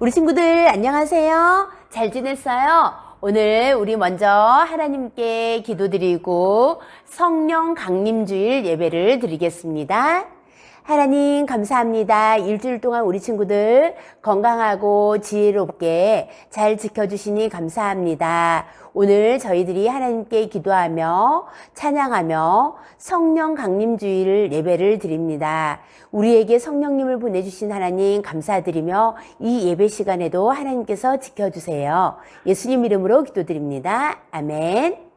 우리 친구들 안녕하세요. 잘 지냈어요? 오늘 우리 먼저 하나님께 기도드리고 성령 강림주일 예배를 드리겠습니다. 하나님 감사합니다. 일주일 동안 우리 친구들 건강하고 지혜롭게 잘 지켜주시니 감사합니다. 오늘 저희들이 하나님께 기도하며 찬양하며 성령 강림주의를 예배를 드립니다. 우리에게 성령님을 보내주신 하나님 감사드리며 이 예배 시간에도 하나님께서 지켜주세요. 예수님 이름으로 기도드립니다. 아멘.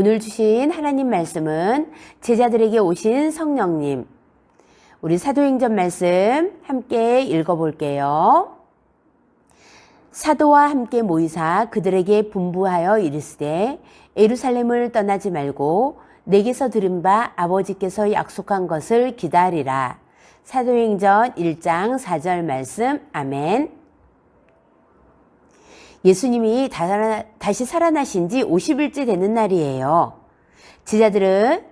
오늘 주신 하나님 말씀은 제자들에게 오신 성령님. 우리 사도행전 말씀 함께 읽어볼게요. 사도와 함께 모이사 그들에게 분부하여 이르시되 예루살렘을 떠나지 말고 내게서 들은 바 아버지께서 약속한 것을 기다리라. 사도행전 1장 4절 말씀 아멘. 예수님이 다- 다시 살아나신 지 50일째 되는 날이에요. 제자들은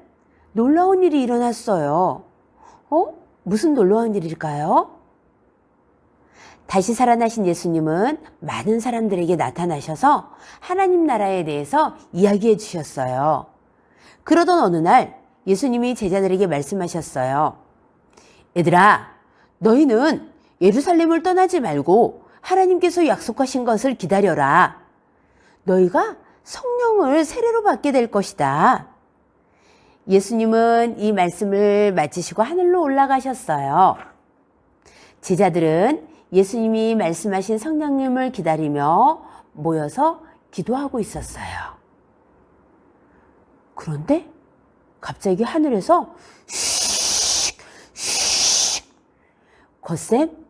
놀라운 일이 일어났어요. 어? 무슨 놀라운 일일까요? 다시 살아나신 예수님은 많은 사람들에게 나타나셔서 하나님 나라에 대해서 이야기해 주셨어요. 그러던 어느 날 예수님이 제자들에게 말씀하셨어요. 얘들아, 너희는 예루살렘을 떠나지 말고 하나님께서 약속하신 것을 기다려라. 너희가 성령을 세례로 받게 될 것이다. 예수님은 이 말씀을 마치시고 하늘로 올라가셨어요. 제자들은 예수님이 말씀하신 성령님을 기다리며 모여서 기도하고 있었어요. 그런데 갑자기 하늘에서 슉, 슉, 거센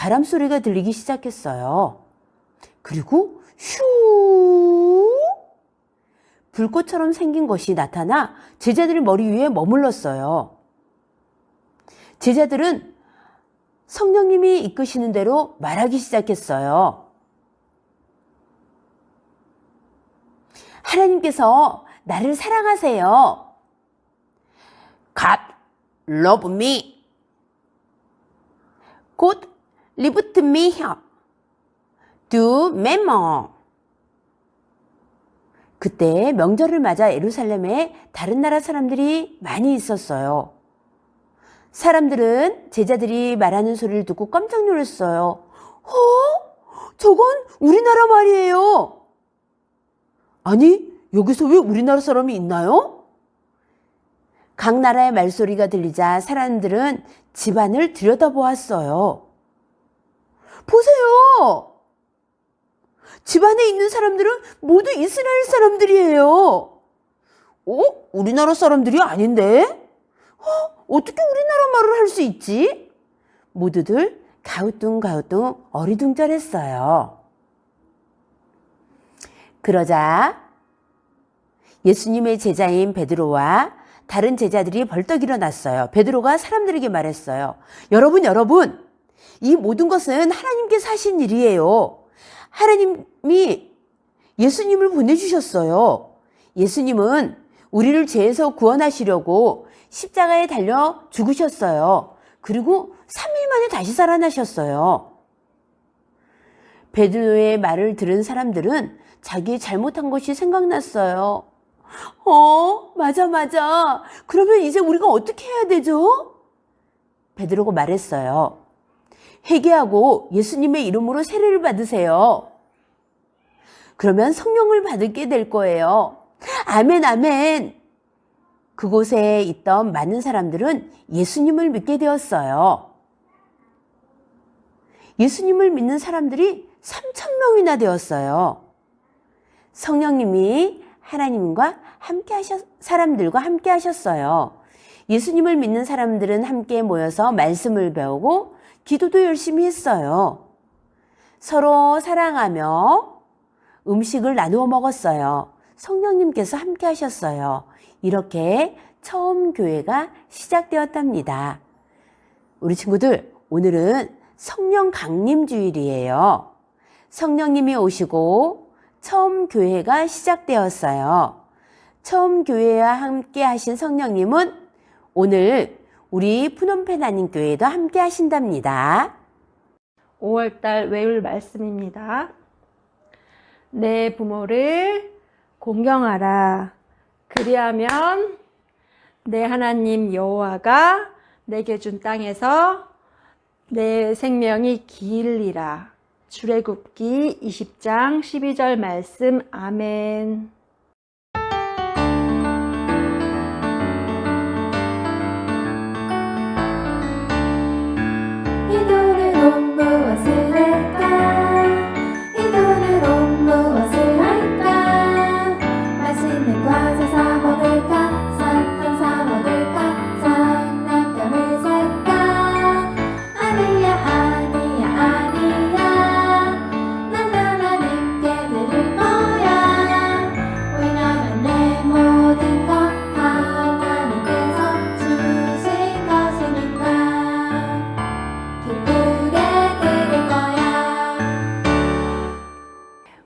바람 소리가 들리기 시작했어요. 그리고 슈 불꽃처럼 생긴 것이 나타나 제자들의 머리 위에 머물렀어요. 제자들은 성령님이 이끄시는 대로 말하기 시작했어요. 하나님께서 나를 사랑하세요. God love me. God lift me here. Do memor. 그때 명절을 맞아 예루살렘에 다른 나라 사람들이 많이 있었어요. 사람들은 제자들이 말하는 소리를 듣고 깜짝 놀랐어요. 어? 저건 우리나라 말이에요. 아니, 여기서 왜 우리나라 사람이 있나요? 각 나라의 말소리가 들리자 사람들은 집안을 들여다보았어요. 보세요! 집안에 있는 사람들은 모두 이스라엘 사람들이에요. 어? 우리나라 사람들이 아닌데? 어? 어떻게 우리나라 말을 할 수 있지? 모두들 가우뚱가우뚱 어리둥절했어요. 그러자 예수님의 제자인 베드로와 다른 제자들이 벌떡 일어났어요. 베드로가 사람들에게 말했어요. 여러분, 여러분, 이 모든 것은 하나님께서 하신 일이에요. 하나님이 예수님을 보내주셨어요. 예수님은 우리를 죄에서 구원하시려고 십자가에 달려 죽으셨어요. 그리고 3일 만에 다시 살아나셨어요. 베드로의 말을 들은 사람들은 자기 잘못한 것이 생각났어요. 어, 맞아, 맞아. 그러면 이제 우리가 어떻게 해야 되죠? 베드로가 말했어요. 회개하고 예수님의 이름으로 세례를 받으세요. 그러면 성령을 받게 될 거예요. 아멘, 아멘. 그곳에 있던 많은 사람들은 예수님을 믿게 되었어요. 예수님을 믿는 사람들이 3천 명이나 되었어요. 성령님이 하나님과 함께 하셨, 사람들과 함께 하셨어요. 예수님을 믿는 사람들은 함께 모여서 말씀을 배우고 기도도 열심히 했어요. 서로 사랑하며 음식을 나누어 먹었어요. 성령님께서 함께 하셨어요. 이렇게 처음 교회가 시작되었답니다. 우리 친구들, 오늘은 성령 강림 주일이에요. 성령님이 오시고 처음 교회가 시작되었어요. 처음 교회와 함께 하신 성령님은 오늘 우리 푸놈펜 한인 교회도 함께 하신답니다. 5월달 외울 말씀입니다. 내 부모를 공경하라. 그리하면 내 하나님 여호와가 내게 준 땅에서 내 생명이 길리라. 출애굽기 20장 12절 말씀 아멘. 이돈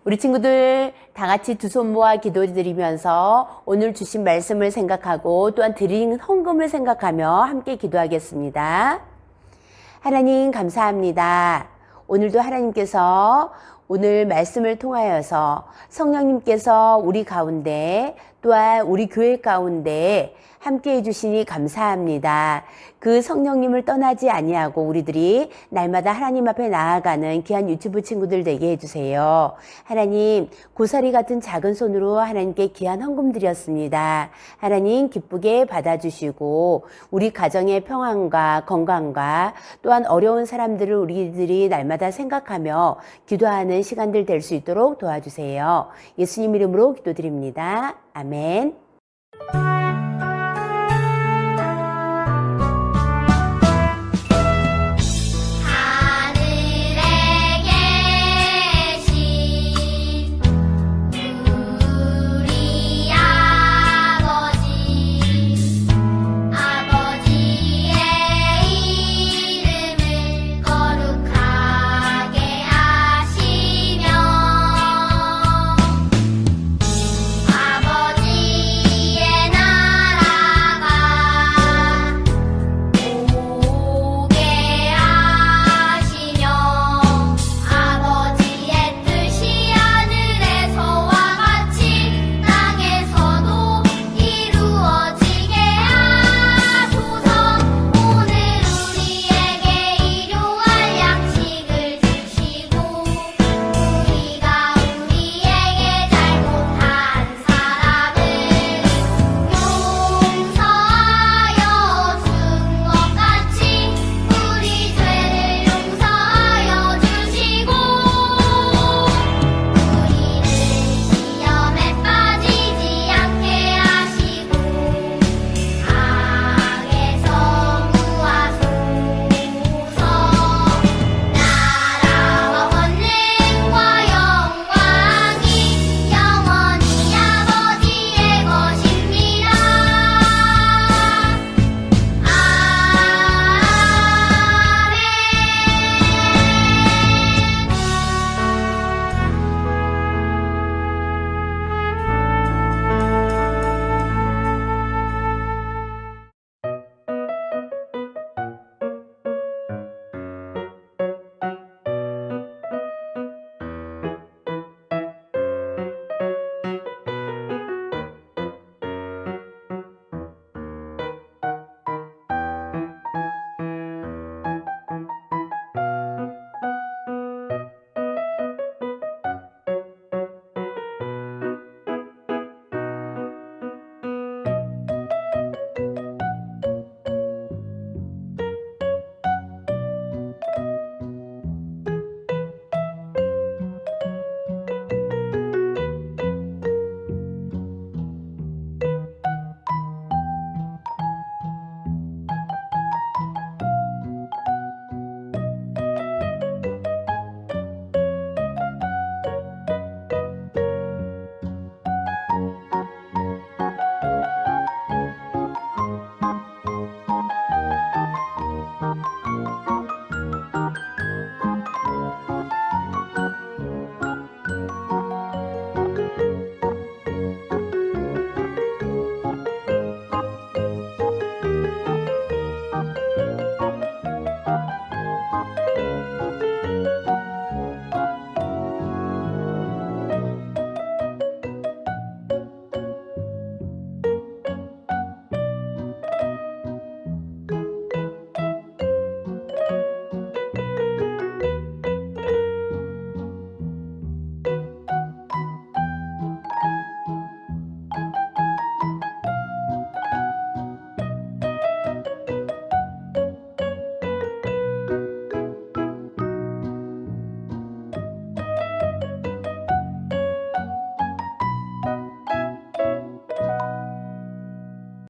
우리 친구들 다 같이 두 손 모아 기도드리면서 오늘 주신 말씀을 생각하고 또한 드린 헌금을 생각하며 함께 기도하겠습니다. 하나님 감사합니다. 오늘도 하나님께서 오늘 말씀을 통하여서 성령님께서 우리 가운데 또한 우리 교회 가운데 함께 해주시니 감사합니다. 그 성령님을 떠나지 아니하고 우리들이 날마다 하나님 앞에 나아가는 귀한 유튜브 친구들 되게 해주세요. 하나님 고사리 같은 작은 손으로 하나님께 귀한 헌금 드렸습니다. 하나님 기쁘게 받아주시고 우리 가정의 평안과 건강과 또한 어려운 사람들을 우리들이 날마다 생각하며 기도하는 시간들 될 수 있도록 도와주세요. 예수님 이름으로 기도드립니다. 아멘.